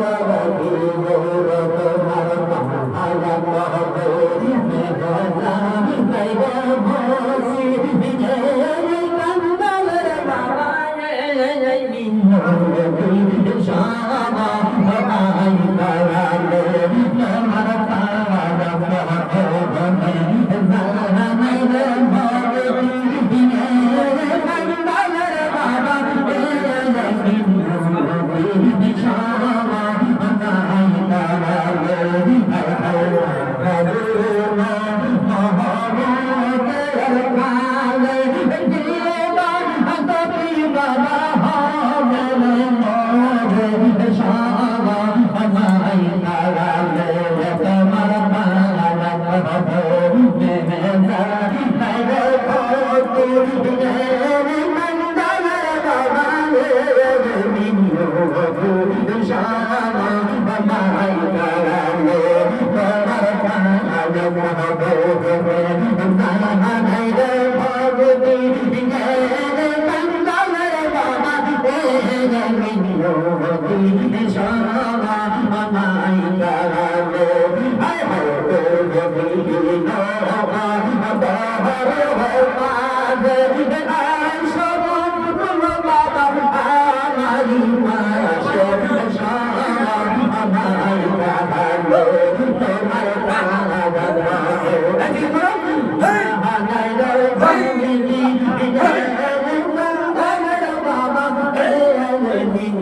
বাবা